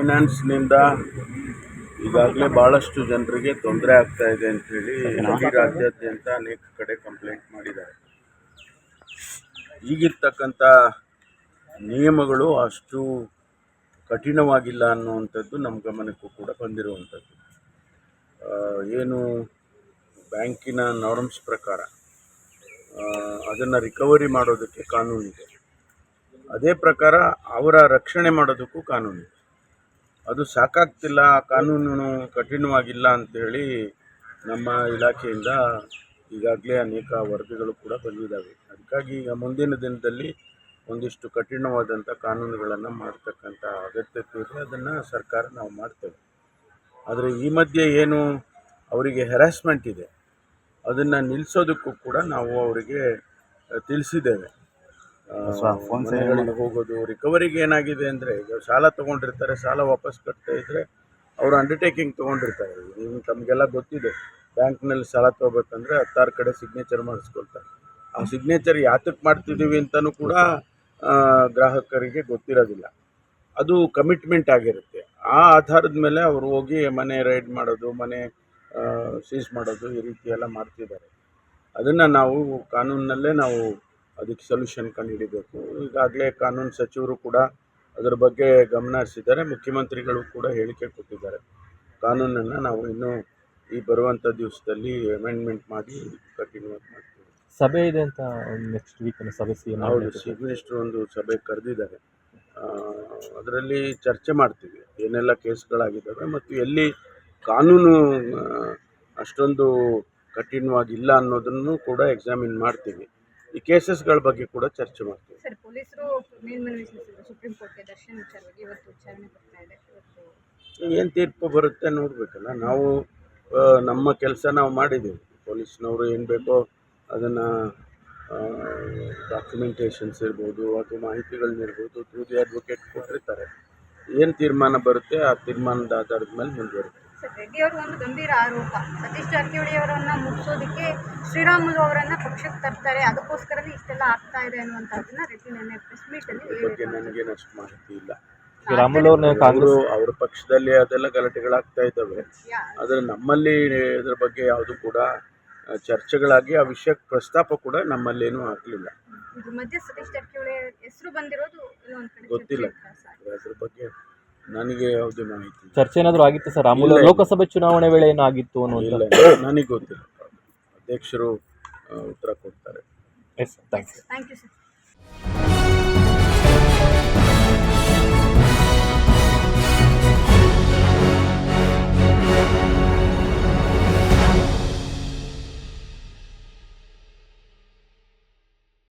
ಫೈನಾನ್ಸ್ನಿಂದ ಈಗಾಗಲೇ ಭಾಳಷ್ಟು ಜನರಿಗೆ ತೊಂದರೆ ಆಗ್ತಾ ಇದೆ ಅಂಥೇಳಿ ಇಡೀ ರಾಜ್ಯಾದ್ಯಂತ ಅನೇಕ ಕಡೆ ಕಂಪ್ಲೇಂಟ್ ಮಾಡಿದ್ದಾರೆ. ಈಗಿರ್ತಕ್ಕಂಥ ನಿಯಮಗಳು ಅಷ್ಟು ಕಠಿಣವಾಗಿಲ್ಲ ಅನ್ನುವಂಥದ್ದು ನಮ್ಮ ಗಮನಕ್ಕೂ ಕೂಡ ಬಂದಿರುವಂಥದ್ದು. ಏನು ಬ್ಯಾಂಕಿನ ನಾರ್ಮ್ಸ್ ಪ್ರಕಾರ ಅದನ್ನು ರಿಕವರಿ ಮಾಡೋದಕ್ಕೆ ಕಾನೂನಿದೆ. ಅದೇ ಪ್ರಕಾರ ಅವರ ರಕ್ಷಣೆ ಮಾಡೋದಕ್ಕೂ ಕಾನೂನಿದೆ. ಅದು ಸಾಕಾಗ್ತಿಲ್ಲ ಕಾನೂನು ಕಠಿಣವಾಗಿಲ್ಲ ಅಂತೇಳಿ ನಮ್ಮ ಇಲಾಖೆಯಿಂದ ಈಗಾಗಲೇ ಅನೇಕ ವರದಿಗಳು ಕೂಡ ಬಂದಿದ್ದಾವೆ. ಅದಕ್ಕಾಗಿ ಈಗ ಮುಂದಿನ ದಿನದಲ್ಲಿ ಒಂದಿಷ್ಟು ಕಠಿಣವಾದಂಥ ಕಾನೂನುಗಳನ್ನು ಮಾಡ್ತಕ್ಕಂಥ ಅಗತ್ಯತೆ ಇದೆ ಅದನ್ನು ಸರ್ಕಾರ ನಾವು ಮಾಡ್ತೇವೆ. ಆದರೆ ಈ ಮಧ್ಯೆ ಏನು ಅವರಿಗೆ ಹೆರಾಸ್ಮೆಂಟ್ ಇದೆ, ಅದನ್ನು ನಿಲ್ಲಿಸೋದಕ್ಕೂ ಕೂಡ ನಾವು ಅವರಿಗೆ ತಿಳಿಸಿದ್ದೇವೆ. ಮನೆಗಳಿಗೆ ಹೋಗೋದು ರಿಕವರಿಗೆ ಏನಾಗಿದೆ ಅಂದರೆ ಈಗ ಸಾಲ ತೊಗೊಂಡಿರ್ತಾರೆ ಸಾಲ ವಾಪಸ್ ಕಟ್ತಾ ಇದ್ದರೆ ಅವರು ಅಂಡರ್ಟೇಕಿಂಗ್ ತೊಗೊಂಡಿರ್ತಾರೆ. ಈಗ ತಮಗೆಲ್ಲ ಗೊತ್ತಿದೆ ಬ್ಯಾಂಕ್ನಲ್ಲಿ ಸಾಲ ತೊಗೋಬೇಕಂದ್ರೆ ಹತ್ತಾರು ಕಡೆ ಸಿಗ್ನೇಚರ್ ಮಾಡಿಸ್ಕೊಳ್ತಾರೆ. ಆ ಸಿಗ್ನೇಚರ್ ಯಾತಕ್ಕೆ ಮಾಡ್ತಿದ್ದೀವಿ ಅಂತಲೂ ಕೂಡ ಗ್ರಾಹಕರಿಗೆ ಗೊತ್ತಿರೋದಿಲ್ಲ. ಅದು ಕಮಿಟ್ಮೆಂಟ್ ಆಗಿರುತ್ತೆ. ಆ ಆಧಾರದ ಮೇಲೆ ಅವರು ಹೋಗಿ ಮನೆ ರೈಡ್ ಮಾಡೋದು ಮನೆ ಸೀಸ್ ಮಾಡೋದು ಈ ರೀತಿ ಎಲ್ಲ ಮಾಡ್ತಿದ್ದಾರೆ. ಅದನ್ನು ನಾವು ಕಾನೂನಿನಲ್ಲೇ ನಾವು ಅದಕ್ಕೆ ಸೊಲ್ಯೂಷನ್ ಕಂಡುಹಿಡಿಬೇಕು. ಈಗಾಗಲೇ ಕಾನೂನು ಸಚಿವರು ಕೂಡ ಅದರ ಬಗ್ಗೆ ಗಮನ ಹರಿಸಿದ್ದಾರೆ. ಮುಖ್ಯಮಂತ್ರಿಗಳು ಕೂಡ ಹೇಳಿಕೆ ಕೊಟ್ಟಿದ್ದಾರೆ. ಕಾನೂನನ್ನು ನಾವು ಇನ್ನೂ ಈ ಬರುವಂಥ ದಿವಸದಲ್ಲಿ ಅಮೆಂಡ್ಮೆಂಟ್ ಮಾಡಿ ಕಂಟಿನ್ಯೂ ಮಾಡ್ತೀವಿ. ಸಭೆ ಇದೆ ಅಂತ ನೆಕ್ಸ್ಟ್ ವೀಕ್ ಸಭೆ ಹೌದು ಚೀಫ್ ಮಿನಿಸ್ಟರ್ ಒಂದು ಸಭೆ ಕರೆದಿದ್ದಾರೆ. ಅದರಲ್ಲಿ ಚರ್ಚೆ ಮಾಡ್ತೀವಿ ಏನೆಲ್ಲ ಕೇಸ್ಗಳಾಗಿದ್ದಾವೆ ಮತ್ತು ಎಲ್ಲಿ ಕಾನೂನು ಅಷ್ಟೊಂದು ಕಠಿಣವಾಗಿಲ್ಲ ಅನ್ನೋದನ್ನು ಕೂಡ ಎಕ್ಸಾಮಿನ್ ಮಾಡ್ತೀವಿ. ಈ ಕೇಸಸ್ಗಳ ಬಗ್ಗೆ ಕೂಡ ಚರ್ಚೆ ಮಾಡ್ತೀವಿ. ಸರ್ ಪೊಲೀಸರು ಮೇಲ್ಮನವಿ ಸಲ್ಲಿಸಿದ್ರು. ಸುಪ್ರೀಂ ಕೋರ್ಟ್ಗೆ ದರ್ಶನ್ ವಿಚಾರವಾಗಿ ಇವತ್ತು ವಿಚಾರಣೆ ಬರ್ತಾ ಇದೆ. ಇವತ್ತು ಏನು ತೀರ್ಪು ಬರುತ್ತೆ ನೋಡಬೇಕಲ್ಲ. ನಾವು ಆ, ನಮ್ಮ ಕೆಲಸ ನಾವು ಮಾಡಿದ್ದೀವಿ. ಪೊಲೀಸ್ನವರು ಏನು ಬೇಕೋ ಅದನ್ನು ಡಾಕ್ಯುಮೆಂಟೇಷನ್ಸ್ ಇರ್ಬೋದು ಅಥವಾ ಮಾಹಿತಿಗಳನ್ನಿರ್ಬೋದು ಥ್ರೂ ದಿ ಅಡ್ವೊಕೇಟ್ ಕೊಟ್ಟಿರ್ತಾರೆ. ಏನು ತೀರ್ಮಾನ ಬರುತ್ತೆ ಆ ತೀರ್ಮಾನದ ಆಧಾರದ ಮೇಲೆ ಮುಂದುವರುತ್ತೆ ಸರ್ ರೆಡ್ಡಿ ಅವರು ಒಂದು ಗಂಭೀರ ಆರೋಪ. ಸತೀಶ್ ಜಾರಕಿಹೊಳಿ ಅವರನ್ನ ಮುಗಿಸೋದಕ್ಕೆ ಶ್ರೀರಾಮುಲು ಅವರನ್ನ ಪಕ್ಷಕ್ಕೆ ತರ್ತಾರೆ. ಅದಕ್ಕೋಸ್ಕರನೇ ಇಷ್ಟೆಲ್ಲ ಆಗ್ತಾ ಇದೆ ಅನ್ನುವಂಥದ್ದನ್ನ ರೆಡ್ಡಿ ನಿನ್ನೆ ಪ್ರೆಸ್ ಮೀಟ್ ಅಲ್ಲಿ ಇದ್ರ ಬಗ್ಗೆ ಹೇಳಿದ್ರು. ನನಗೇನು ಅಷ್ಟು ಮಾಹಿತಿ ಇಲ್ಲ. ರಾಮುಲು ಅವ್ರನ್ನ ಅವರು ಕಾಂಗ್ರೆಸ್ ಅವ್ರ ಪಕ್ಷದಲ್ಲಿ ಅದೆಲ್ಲ ಗಲಾಟೆಗಳಾಗ್ತಾ ಇದ್ದಾವೆ. ಆದರೆ ನಮ್ಮಲ್ಲಿ ಇದ್ರ ಬಗ್ಗೆ ಯಾವುದು ಕೂಡ ಚರ್ಚೆಗಳಾಗಿ ಆ ವಿಷಯಕ್ಕೆ ಪ್ರಸ್ತಾಪ ಕೂಡ ನಮ್ಮಲ್ಲೇನೂ ಆಗಲಿಲ್ಲ. ಮಧ್ಯ ಮಧ್ಯೆ ಸತೀಶ್ ಜಾರಕಿಹೊಳಿ ಹೆಸರು ಬಂದಿರೋದು ಗೊತ್ತಿಲ್ಲ. ಅದ್ರ ಬಗ್ಗೆ ನನಗೆ ಯಾವುದೇ ಮಾಹಿತಿ ಚರ್ಚೆ ಏನಾದರೂ ಆಗಿತ್ತು ಸರ್? ಇಲ್ಲ. ಲೋಕಸಭೆ ಚುನಾವಣೆ ವೇಳೆ ಏನಾಗಿತ್ತು ಅನ್ನೋದಿಲ್ಲ ಇಲ್ಲ ನನಗೆ ಗೊತ್ತಿಲ್ಲ. ಅಧ್ಯಕ್ಷರು ಆ, ಉತ್ತರ ಕೊಡ್ತಾರೆ. Yes thanks thank you sir